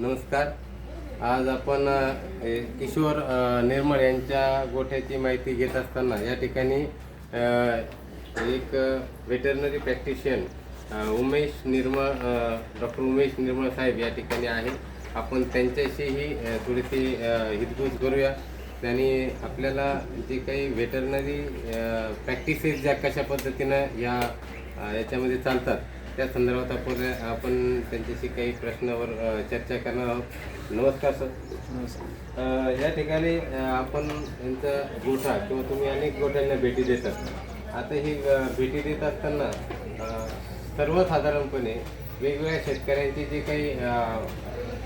नमस्कार. आज आपण किशोर निर्मळ यांच्या गोठ्याची माहिती घेत असताना या ठिकाणी एक वेटरनरी प्रॅक्टिशियन उमेश निर्मळ डॉक्टर उमेश निर्मळ साहेब या ठिकाणी आहे. आपण त्यांच्याशीही थोडीशी हितगुज करूया. आणि आपल्याला जे काही वेटरनरी प्रॅक्टिसेस ज्या कशा पद्धतीनं या याच्यामध्ये चालतात त्या संदर्भात आपण आपण त्यांच्याशी काही प्रश्नावर चर्चा करणार आहोत. नमस्कार सर. या ठिकाणी आपण यांचा गोठा किंवा तुम्ही अनेक गोठ्यांना भेटी देतात. आता ही भेटी देत असताना सर्वसाधारणपणे वेगवेगळ्या शेतकऱ्यांचे जे काही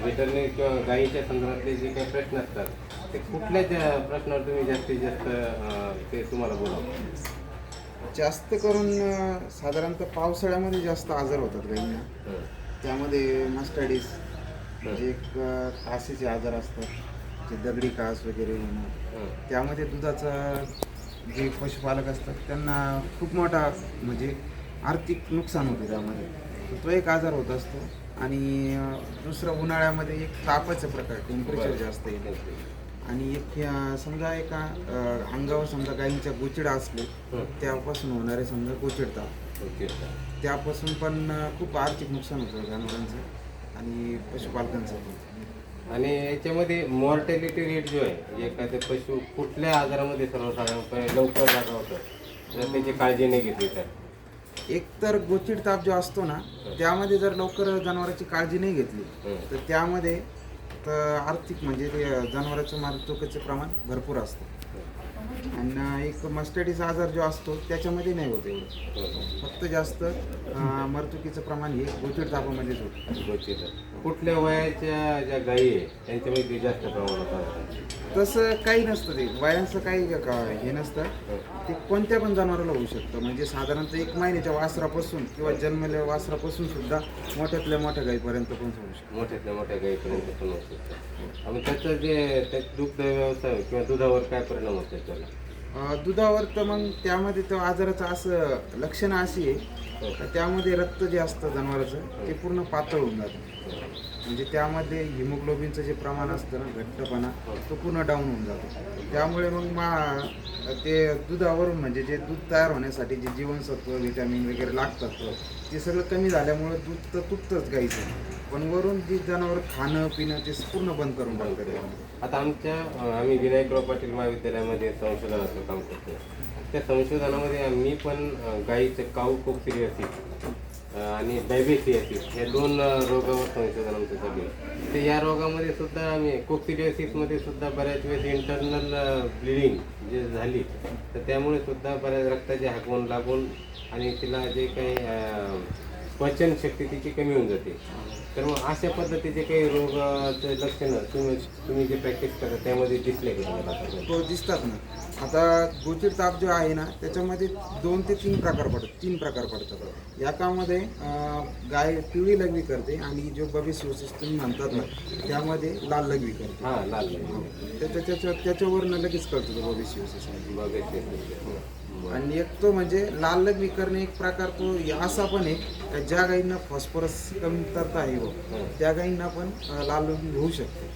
वेटरनरी किंवा गायीच्या संदर्भातले जे काही प्रश्न असतात ते कुठल्या ज्या प्रश्नावर तुम्ही जास्तीत जास्त ते तुम्हाला बोलावं. जास्त करून साधारणतः पावसाळ्यामध्ये जास्त आजार होतात गाईंना हं. त्यामध्ये मास्टायडिस म्हणजे एक कासेचे आजार असतात. जे दगडी कास वगैरे होणं. हं. त्यामध्ये दुधाचा जे पशुपालक असतात त्यांना खूप मोठा म्हणजे आर्थिक नुकसान होते त्यामध्ये. तो एक आजार होत असतो. आणि दुसरं उन्हाळ्यामध्ये एक तापाचा प्रकार टेम्परेचर जास्त येते. आणि एक अं, समजा एका अं, अंगावर समजा गाईंच्या गोचिडा असले हं. त्यापासून होणारे समजा गोचिड ताप ओके. त्यापासून पण अं, खूप आर्थिक नुकसान होतं जनावरांचं आणि पशुपालकांचं. पण आणि याच्यामध्ये मॉर्टॅलिटी रेट जो आहे एखाद्या पशु कुठल्या आजारामध्ये सर्वसाधारणपणे लवकर जागा होतं? जर त्याची काळजी नाही घेतली तर. एक तर गोचिड ताप जो असतो ना त्यामध्ये जर लवकर जनावरांची काळजी नाही घेतली हं. तर त्यामध्ये तर आर्थिक म्हणजे ते जनावरांचं मृत्यूचे प्रमाण भरपूर असतं. एक मस्टडीचा आजार जो असतो त्याच्यामध्ये नाही होत एवढं. हं. फक्त जास्त अं, मृत्युकीचं प्रमाण हे गोचिड तापामध्येच होतं. कुठल्या वयाच्या ज्या गायी आहे त्यांच्यामध्ये जास्त प्रमाणात? तसं काही नसतं ते. वयांचं काही हे नसतं. ते कोणत्या पण जनावराला होऊ शकतं. म्हणजे साधारणतः एक महिन्याच्या वासरापासून किंवा जन्मलेल्या वासरापासून सुद्धा मोठ्यातल्या मोठ्या गाईपर्यंत पण होऊ शकतं. मोठ्यातल्या मोठ्या गायीपर्यंत पण होऊ शकतं. आणि त्याचं जे त्या दुग्ध व्यवसाय किंवा दुधावर काय परिणाम होतो त्याला? दुधावर तर मग त्यामध्ये तर आजाराचं असं लक्षणं अशी आहे. का त्यामध्ये रक्त जे असतं जनावराचं ते पूर्ण पातळ होऊन जातं. म्हणजे त्यामध्ये हिमोग्लोबिनचं जे प्रमाण असतं ना घट्टपणा तो पूर्ण डाऊन होऊन जातो. त्यामुळे मग मा ते दुधावरून म्हणजे जे दूध तयार होण्यासाठी जे जीवनसत्व व्हिटॅमिन वगैरे लागतात ते सगळं कमी झाल्यामुळे दूध तर तुटतंच गाईचं. पण वरून जी जनावर खाणं पिणं ते पूर्ण बंद करून टाकतात आता आमच्या आम्ही विनायकराव पाटील महाविद्यालयामध्ये संशोधनाचं काम करतो त्या संशोधनामध्ये आम्ही पण गाईचं काऊ कोक्सिडियासिस आणि डायबेसियासिस या दोन रोगावर संशोधन आमचं चालू ते तर या रोगामध्ये सुद्धा आम्ही कोक्सिडियासिसमध्ये सुद्धा बऱ्याच वेळेस इंटरनल ब्लिडिंग जे झाली तर त्यामुळे सुद्धा बऱ्याच रक्ताचे हाकवून लागून आणि तिला जे काही पचन शक्ती तिची कमी होऊन जाते. तर मग अशा पद्धतीचे काही रोगाचे लक्षणं तुम्ही तुम्ही जे प्रॅक्टिस करता त्यामध्ये दिसले का तुम्हाला? तो दिसतात ना. आता गोचिड ताप जो आहे ना त्याच्यामध्ये दोन ते तीन प्रकार पडतात तीन प्रकार पडतात. अं, गाय पिवळी लघवी करते आणि जो बबिसिओसिस तुम्ही म्हणतात ना त्यामध्ये लाल लघवी करते. हां लाल लाल त्याच्या त्याच्या त्याच्यावरनं लगेच कळतो तो बबिसिओसिस आहे बघायचे आणि एक तो म्हणजे लाल लघवी करणे एक प्रकार तो असा पण आहे का ज्या गायींना फॉस्फरस कमतरता आहे हो त्या गायींना पण लाल होऊ शकते.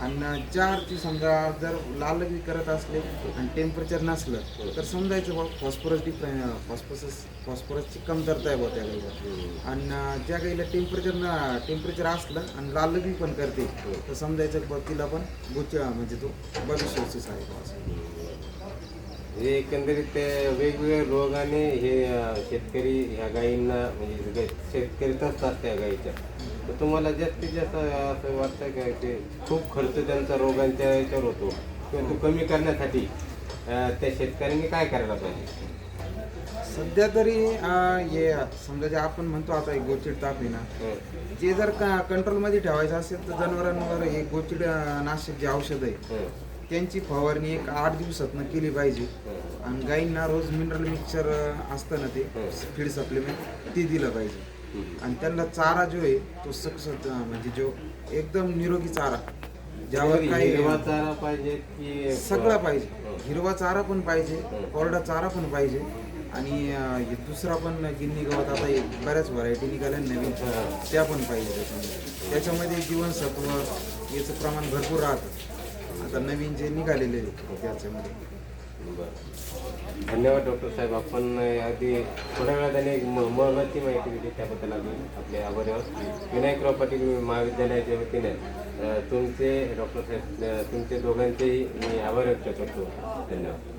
आणि ज्या अर्थी समजा जर लाल लघवी करत असले आणि टेम्परेचर नसलं तर समजायचं बा फॉस्फरस डिफर फॉस्फरस फॉस्फरसची कमतरता आहे बा त्या गाईला. आणि ज्या गाईला टेम्परेचर न टेम्परेचर असलं आणि लाल पण करते तर समजायचं बा तिला पण गोच म्हणजे तो बबिशोसिस आहे असं हे एकंदरीत ते वेगवेगळ्या रोगाने हे शेतकरी ह्या गायींना म्हणजे शेतकरी असतात त्या गायीच्या. तर तुम्हाला जास्तीत जास्त असं वाटतं का ते खूप खर्च त्यांचा रोगांच्या याच्यावर होतो? किंवा तो कमी करण्यासाठी त्या शेतकऱ्यांनी काय करायला पाहिजे? सध्या तरी हे समजा जे आपण म्हणतो आता एक गोचिड ताप आहे ना हं, जे जर का कंट्रोलमध्ये ठेवायचं असेल तर जनावरांवर हे गोचिड नाशक जे औषध आहे हं, त्यांची फवारणी एक आठ दिवसातनं केली पाहिजे. आणि गाईंना रोज मिनरल मिक्सचर असतं ना ते फीड सप्लिमेंट ते दिलं पाहिजे. आणि त्यांना चारा जो आहे तो सक्षम म्हणजे जो एकदम निरोगी चारा. ज्यावर काही हिरवा चारा पाहिजे की सगळा पाहिजे. हिरवा चारा पण पाहिजे कोरडा चारा पण पाहिजे. आणि दुसरा पण गिन्नी गवत आता एक बऱ्याच व्हरायटी निघाल्या नवीन. त्या पण पाहिजे त्याच्यामध्ये. त्याच्यामध्ये जीवनसत्व याचं प्रमाण भरपूर राहतं. आता नवीन जे निघालेले आहेत त्याच्यामध्ये बरं धन्यवाद डॉक्टर साहेब. आपण अगदी थोड्या वेळात आणि एक म- महत्त्वाची माहिती दिली त्याबद्दल आम्ही आपले आभारी आहोत. विनायक पाटील महाविद्यालयाच्या वतीने अ, तुमचे डॉक्टर साहेब अ, तुमचे दोघांचेही मी आभार व्यक्त करतो. धन्यवाद.